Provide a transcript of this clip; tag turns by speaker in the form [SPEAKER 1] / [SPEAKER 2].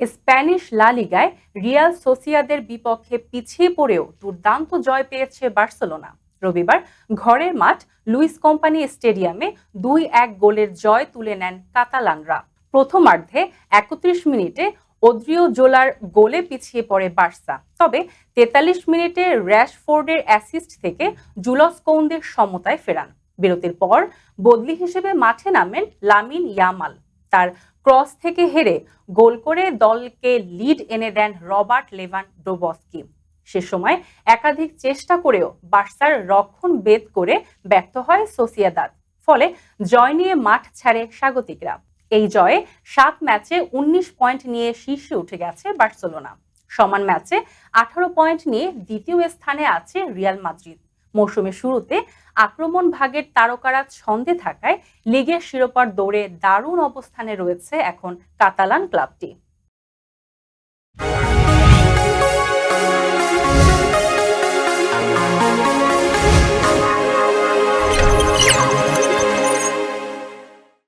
[SPEAKER 1] Spanish লা লিগায় Real সোসিয়াদের বিপক্ষে পিছিয়ে পড়েও দুর্দান্ত জয় পেয়েছে বার্সেলোনা। রবিবার ঘরের মাঠ লুইস কোম্পানি স্টেডিয়ামে দুই এক গোলের জয় তুলে নেন কাতালানরা। প্রথমার্ধে একত্রিশ মিনিটে ওদ্রিও জোলার গোলে পিছিয়ে পড়ে বার্সা। তবে তেতাল্লিশ মিনিটে র্যাশফোর্ডের অ্যাসিস্ট থেকে জুলস কৌন্দের সমতায় ফেরান। বিরতির পর বদলি হিসেবে মাঠে নামেন লামিন ইয়ামাল। তার ক্রস থেকে হেরে গোল করে দলকে লিড এনে দেন রবার্ট লেভান ডোবস্কি সে সময় একাধিক চেষ্টা করেও বার্সার রক্ষণ বেদ করে ব্যর্থ হয় সোসিয়াদাদ, ফলে জয় নিয়ে মাঠ ছাড়ে স্বাগতিকরা। এই জয়ে সাত ম্যাচে উনিশ পয়েন্ট নিয়ে শীর্ষে উঠে গেছে বার্সেলোনা। সমান ম্যাচে আঠারো পয়েন্ট নিয়ে দ্বিতীয় স্থানে আছে রিয়াল মাদ্রিদ। মৌসুমের শুরুতে আক্রমণ ভাগের তারকারা ছন্দে থাকায় লিগের শিরোপার দৌড়ে দারুণ অবস্থানে রয়েছে এখন কাতালান ক্লাবটি।